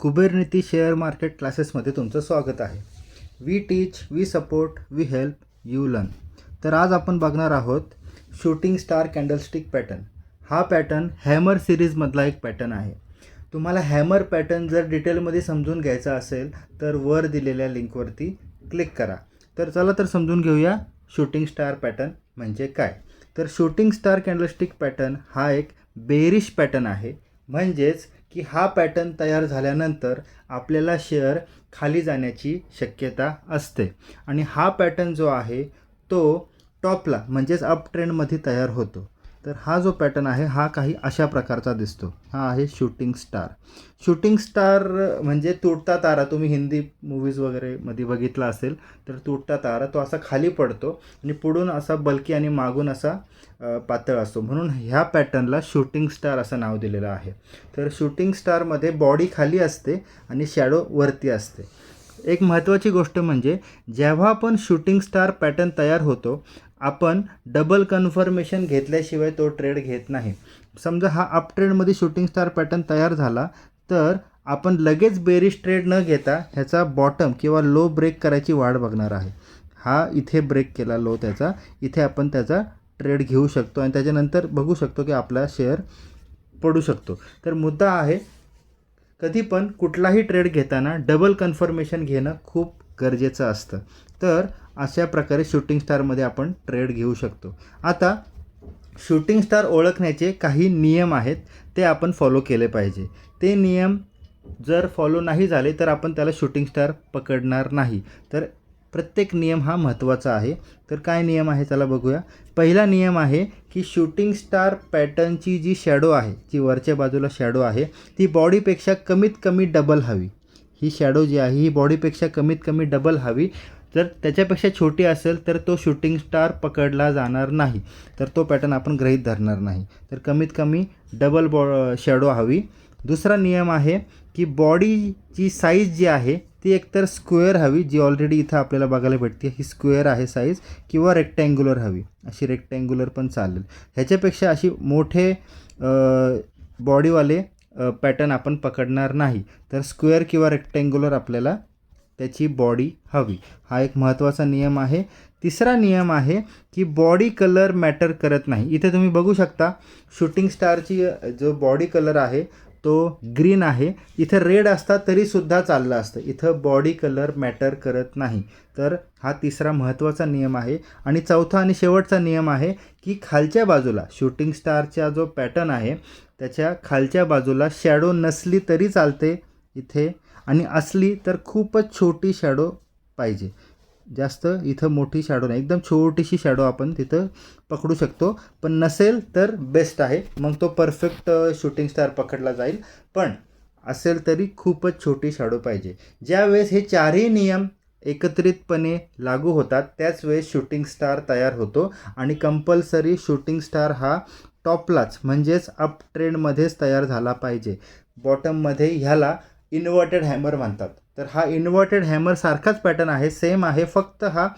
कुबेरनीती share market क्लासेसमध्ये तुमचं स्वागत आहे. We teach we support we help you learn तर आज आपण बघणार आहोत शूटिंग स्टार कॅन्डलस्टिक पॅटर्न हा पॅटर्न हॅमर सिरीजमधला एक पॅटर्न आहे. तुम्हाला हॅमर पॅटर्न जर डिटेलमध्ये समजून घ्यायचा असेल तर वर दिलेल्या लिंकवरती क्लिक करा. तर चला तर समजून घेऊया शूटिंग स्टार पॅटर्न म्हणजे काय. तर शूटिंग स्टार कॅन्डलस्टिक पॅटर्न हा एक बेरिश पॅटर्न आहे. म्हणजेच की हा पॅटर्न तयार झाल्यानंतर आपल्याला शेअर खाली जाण्याची शक्यता असते. आणि हा पॅटर्न जो आहे तो टॉपला म्हणजेच अप ट्रेंडमध्ये तयार होतो. तर हा जो पॅटर्न आहे हा काही अशा प्रकारचा दिसतो. हा आहे शूटिंग स्टार. शूटिंग स्टार म्हणजे तुटता तारा. तुम्ही हिंदी मूवीज वगैरे मध्ये बघितला असेल तर तुटता तारा तो असा खाली पडतो आणि पुढून असा बल्की आणि मागून असा पातळ असतो. म्हणून ह्या पॅटर्नला शूटिंग स्टार असं नाव दिलेलं आहे. तर शूटिंग स्टारमध्ये बॉडी खाली असते आणि शॅडो वरती असते. एक महत्त्वाची गोष्ट म्हणजे जेव्हा आपण शूटिंग स्टार पॅटर्न तयार होतो आपण डबल कन्फर्मेशन घेतल्याशिवाय तो ट्रेड घेत नाही. समजा हा अप ट्रेडमध्ये शूटिंग स्टार पॅटर्न तयार झाला तर आपण लगेच बेरिश ट्रेड न घेता ह्याचा बॉटम किंवा लो ब्रेक करायची वाट बघणार आहे. हा इथे ब्रेक केला लो त्याचा इथे आपण त्याचा ट्रेड घेऊ शकतो आणि त्याच्यानंतर बघू शकतो की आपला शेअर पडू शकतो. तर मुद्दा आहे कधी पण कुठलाही ट्रेड घेताना डबल कन्फर्मेशन घेणं खूप गरजेचं असतं. तर अशा प्रकारे शूटिंग स्टारमध्ये आपण ट्रेड घेऊ शकतो. आता शूटिंग स्टार ओळखण्याचे काही नियम आहेत ते आपण फॉलो केले पाहिजे. ते नियम जर फॉलो नाही झाले तर आपण त्याला शूटिंग स्टार पकडणार नाही. तर प्रत्येक नियम हा महत्त्वाचा आहे. तर काय नियम आहे त्याला बघूया. पहिला नियम आहे की शूटिंग स्टार पॅटर्नची जी शॅडो आहे जी वरच्या बाजूला शॅडो आहे ती बॉडीपेक्षा कमीत कमी डबल हवी. ही शॅडो जी आहे ही बॉडीपेक्षा कमीत कमी डबल हवी. जर त्याच्यापेक्षा छोटी असेल तर तो शूटिंग स्टार पकडला जाणार नाही. तर तो पॅटर्न आपण गृहीत धरणार नाही. तर कमीत कमी डबल बॉ शॅडो हवी. दुसरा नियम आहे की बॉडीची साईज जी आहे ती एकतर स्क्वेअर हवी जी ऑलरेडी इथं आपल्याला बघायला भेटते. ही स्क्वेअर आहे साईज किंवा रेक्टँग्युलर हवी. अशी रेक्टँग्युलर पण चालेल. ह्याच्यापेक्षा अशी मोठे बॉडीवाले पॅटर्न आपण पकडणार नाही. तर स्क्वेअर किंवा रेक्टँग्युलर आपल्याला त्याची बॉडी हवी. हा एक महत्त्वाचा नियम आहे. तिसरा नियम आहे की बॉडी कलर मॅटर करत नाही. इथे तुम्ही बघू शकता शूटिंग स्टारची जो बॉडी कलर आहे तो ग्रीन आहे. इथं रेड असता तरीसुद्धा चाललं असतं. इथं बॉडी कलर मॅटर करत नाही. तर हा तिसरा महत्त्वाचा नियम आहे. आणि चौथा आणि शेवटचा नियम आहे की खालच्या बाजूला शूटिंग स्टारचा जो पॅटर्न आहे त्याच्या खालच्या बाजूला शॅडो नसली तरी चालते. इथे आणि असली तर खूपच छोटी शॅडो पाहिजे. जास्त इथं मोठी शॅडो नाही. एकदम छोटीशी शॅडो आपण तिथं पकडू शकतो. पण नसेल तर बेस्ट आहे. मग तो परफेक्ट शूटिंग स्टार पकडला जाईल. पण असेल तरी खूपच छोटी शॅडो पाहिजे. ज्यावेळेस हे चारही नियम एकत्रितपणे लागू होतात त्याच वेळेस शूटिंग स्टार तयार होतो. आणि कंपल्सरी शूटिंग स्टार हा टॉपलाच म्हणजेच अप ट्रेंडमध्येच तयार झाला पाहिजे. बॉटममध्ये ह्याला इन्व्हर्टेड हॅमर म्हणतात तर हा इन्व्हर्टेड हॅमरसारखाच पॅटर्न आहे सेम आहे फक्त हा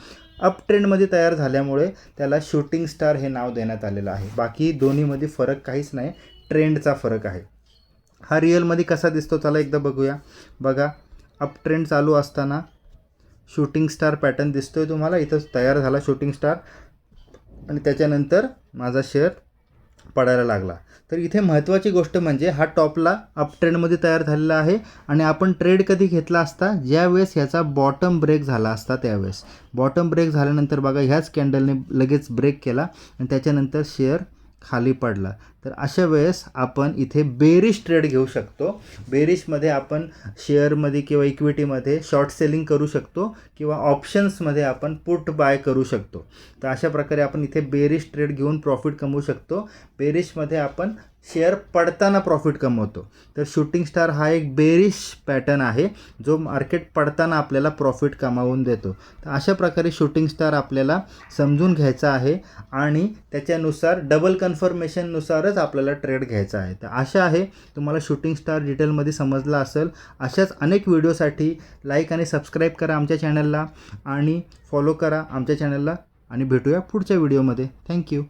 अप ट्रेंडमध्ये तयार झाल्यामुळे त्याला शूटिंग स्टार हे नाव देण्यात आलेलं आहे. बाकी दोन्हीमध्ये फरक काहीच नाही ट्रेंडचा फरक आहे. हा रिअलमध्ये कसा दिसतो चला एकदा बघूया. बघा अप ट्रेंड चालू असताना शूटिंग स्टार पॅटर्न दिसतोय तुम्हाला इथं तयार झाला शूटिंग स्टार आणि त्याच्यानंतर माझा शेअर पडायला लागला. तर इथे महत्त्वाची गोष्ट म्हणजे हा टॉपला अप ट्रेंडमध्ये तयार झालेला आहे आणि आपण ट्रेड कधी घेतला असता ज्यावेळेस ह्याचा बॉटम ब्रेक झाला असता त्यावेळेस. बॉटम ब्रेक झाल्यानंतर बघा ह्याच कॅन्डलने लगेच ब्रेक केला आणि त्याच्यानंतर शेअर खाली पडला. तर अशा वेळेस आपण इथे बेरिश ट्रेड घेऊ शकतो. बेरिशमध्ये आपण शेअरमध्ये किंवा इक्विटीमध्ये शॉर्ट सेलिंग करू शकतो किंवा ऑप्शन्समध्ये आपण पुट बाय करू शकतो. तर अशा प्रकारे आपण इथे बेरिश ट्रेड घेऊन प्रॉफिट कमवू शकतो. बेरिशमध्ये आपण शेअर पडताना प्रॉफिट कमवतो. तर शूटिंग स्टार हा एक बेरिश पॅटर्न आहे. जो मार्केट पडताना आपल्याला प्रॉफिट कमावून देतो. तर अशा प्रकारे शूटिंग स्टार आपल्याला समजून घ्यायचा आहे आणि त्याच्यानुसार डबल कन्फर्मेशननुसारच आपल्याला ट्रेड घ्यायचा आहे. तर आशा आहे तुम्हाला शूटिंग स्टार डिटेलमध्ये समजला असेल. अशाच अनेक व्हिडिओसाठी लाईक आणि सबस्क्राईब करा आमच्या चॅनलला आणि फॉलो करा आमच्या चॅनलला आणि भेटूया पुढच्या व्हिडिओमध्ये थँक्यू